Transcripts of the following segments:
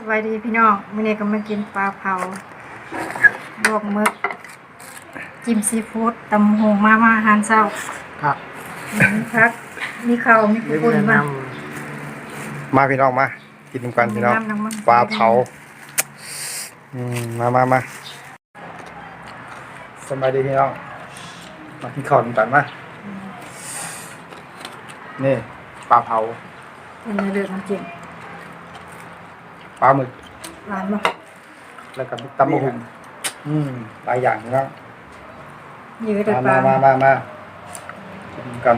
สบายดีพี่น้องมื้อนี้ก็มากินปลาเผาลวกหมึกจิ้มซีฟู้ดตำหงมามาอาหารเช้าครับมีพักมีข้าวมีข้าวเรียกปุ้นแนะนมามาพี่น้องมา กินกันพี่น้องน้ำน้ำมันปลาเผาอืมมามามาสบายดีพี่น้องมากินข้าวกันมานี่ปลาเผาเป็นเนื้อเดือดน้ำจิ้ม ปลาหมึก หวานบ่แล้วก็ตำมะหุ่มอืมหลายอย่างพี่น้องยืดเดือดปมาลามามามากินกัน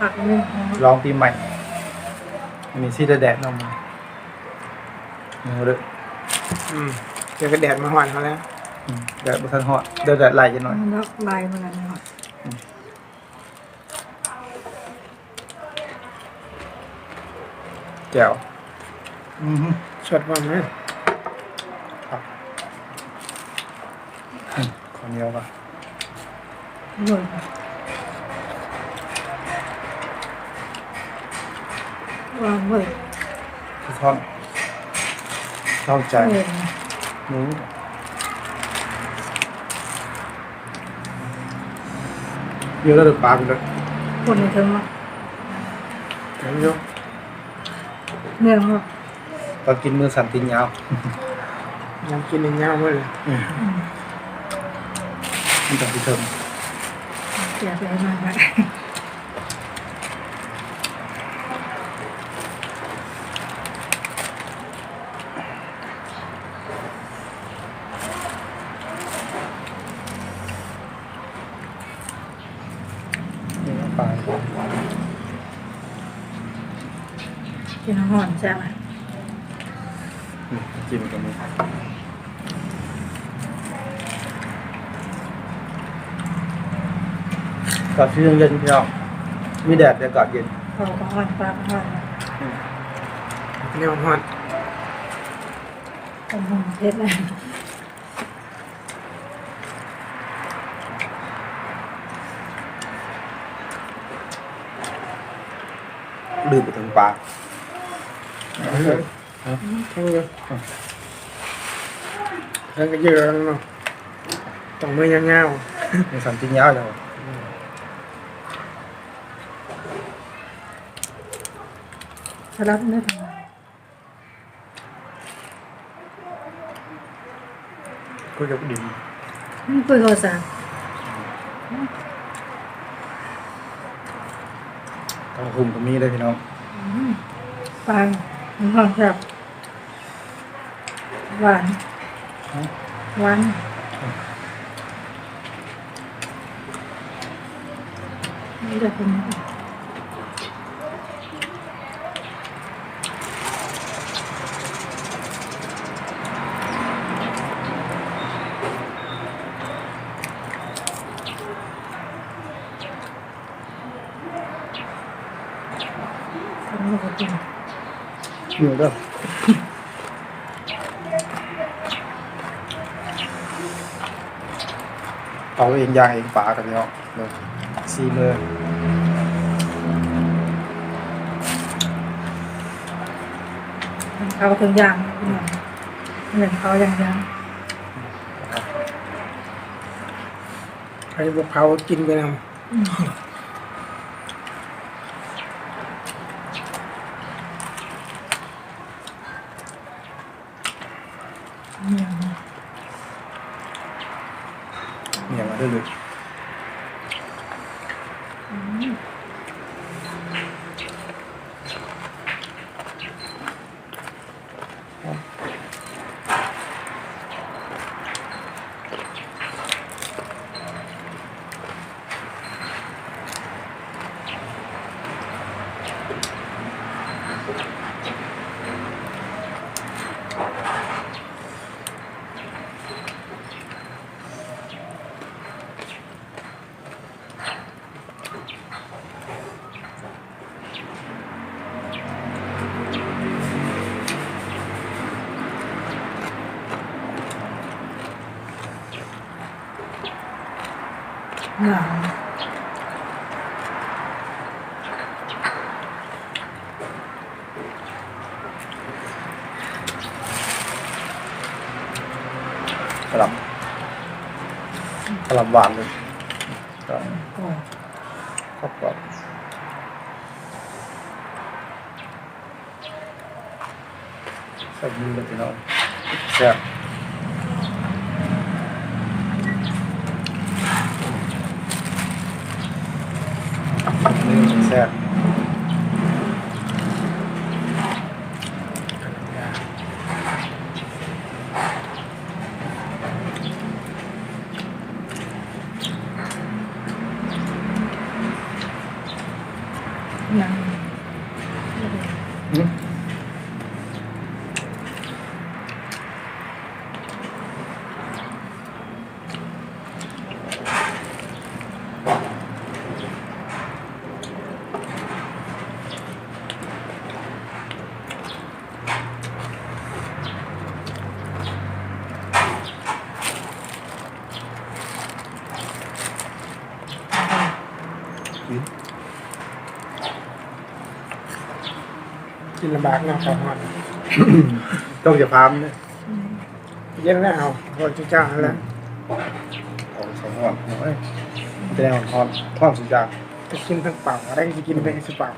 ผักนี่ลองปีใหม่มีซีดแดดนำมาเอาเลยำอืมเจอกระแดดมาหวานเขาแล้วอืมแดดบุทันเหอดเดี๋ยวแดดไหลจะหน่อยมันแล้วลายมันอะไรเนาะแจ่ว อืมสดว่าไหมครับอืมข้าวเหนียวป่ะหล่นวางเบิดทุกท่อนเข้าใจเบิดหมูเยอะแล้วเดือดปลาไปเลยคนในเทิงมาเห็นอยู่เนื้อมาตอน กินมือสั่นตินยาวยังกินอีกยาวเลยมันจะไปเทิมเสียไปมากเลยนี่ปลากินอาหอนใช่ไหม อืมกินกันนี้กอดชื่อเย็นพี่น้องมีแดดเดี๋ยวกอดเย็นเขาก็หอนปลาก็หอนแนวหอนตำหงเพชรเลยดื่มไปถึงปลาทั้งเยอะทั้งก็ เยอะแล้วเนาะต้องมือยาวในสันติยาวจังสลับเนื้อทก็จะดื่มำนี่คุยโทรศัพท์ ต้องคุมตรงนี้ เลยพี่น้องปลาหอนแบบหวานหวานนี่จะเป็นทำให้เรากินเหนื่อยด้วยเอาเองยางเองปลากันพี่น้องเลยซีเลยเอาถึงอย่างเหมือนเขาอย่างยังๆใครบอกเผากินไปน เนี่ยมาได้เลย หลังกลับกลัหวานเลยกลับกลับกลับใส่มือเลยพี่น้องแซ่บ ยัง อืมอืม กิน ลำบากนะข้าวหอนต้องอย่าพามเนี่ยเย็นแล้วเอาพอจะจ้างแล้วเอาสองวันโอ้ยแสดงว่าทอนทอนสุดยอดจะกินทั้งเปล่าอะไรจะกินไปสิเปล่า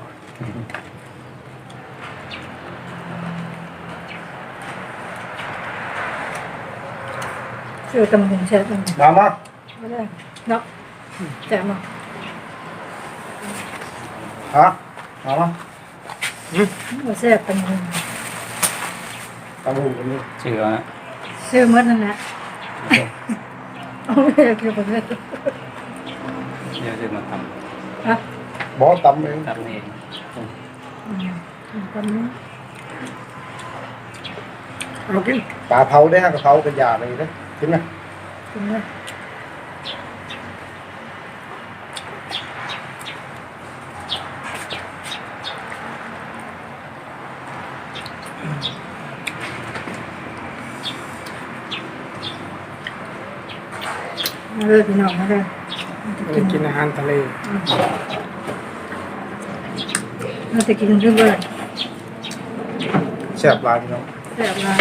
ซื้อตำหงแช่ตำหงมามาไม่ได้เนาะแต่มาฮะมามา บ่แซ่บตำหงตามหูกันนี่เชื่อฮะซื้อหมดนั่นแหละเอาไม่ได้คือบ่ได้เดี๋ยวจะมาทฮะบอสตำเองำทำเองอืมตำนี้เอากินปลาเผาได้ฮะกับเผากันยาเลยนะกินไหมกินเลย มาเลยพี่น้องมาเลยไม่ได้กินอาหารทะเลเราจะกินเรื่องอะไรแซ่บหลายพี่น้องแซ่บมา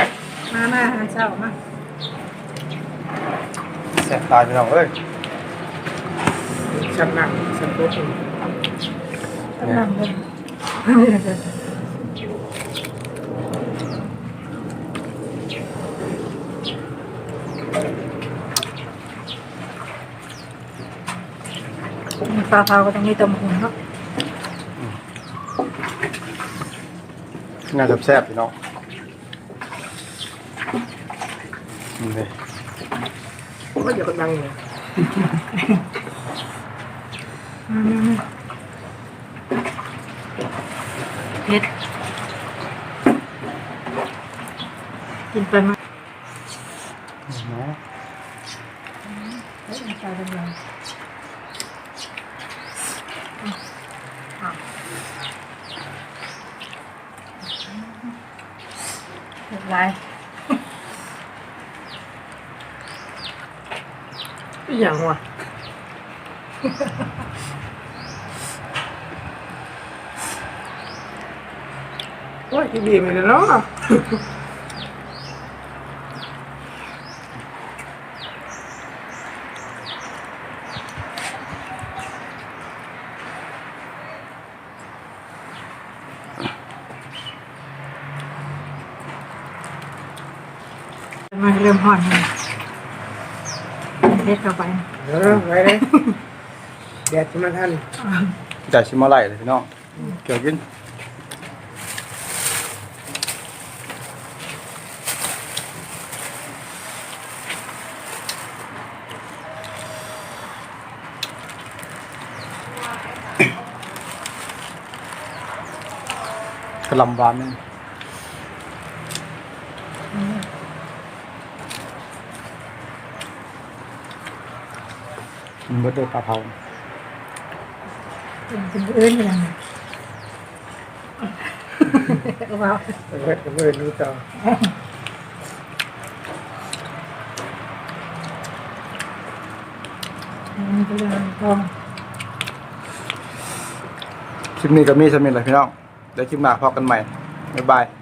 มามาอาหารเช้ามาแซ่บหลายพี่น้องเอ้ยชั้นนั่งชั้นโต๊ะกำลังเลย มีปลาเผาก็ต้องมีต้มหุ่นเนาะน่าจะแซ่บพี่น้องนี่เลยก็อย่าไปนั่งเลยเผ็ดกินไปมาใส่ลงไปเรีย ร้อยอีหย่างวะโอ้ยดีไปเลยเนาะ มันเริ่มห่อนเลยเผ็ดเข้าไปเออไว้เลยแดดจะมาทันจ่ายชิมมาไหลเลยพี่น้องเกี่ยวกินกระหลำหวานนี่ มันเบิดด้วยปลาเผาเป็นเป็นอื่นอย่างนี้ว้าวเวทกับเวทรู้ต่อมันก็เลยทองคลิปนี้ก็มีสมิธเลยพี่น้องเดี๋ยวคลิปหน้าพบกันใหม่ บ๊ายบายอ้าว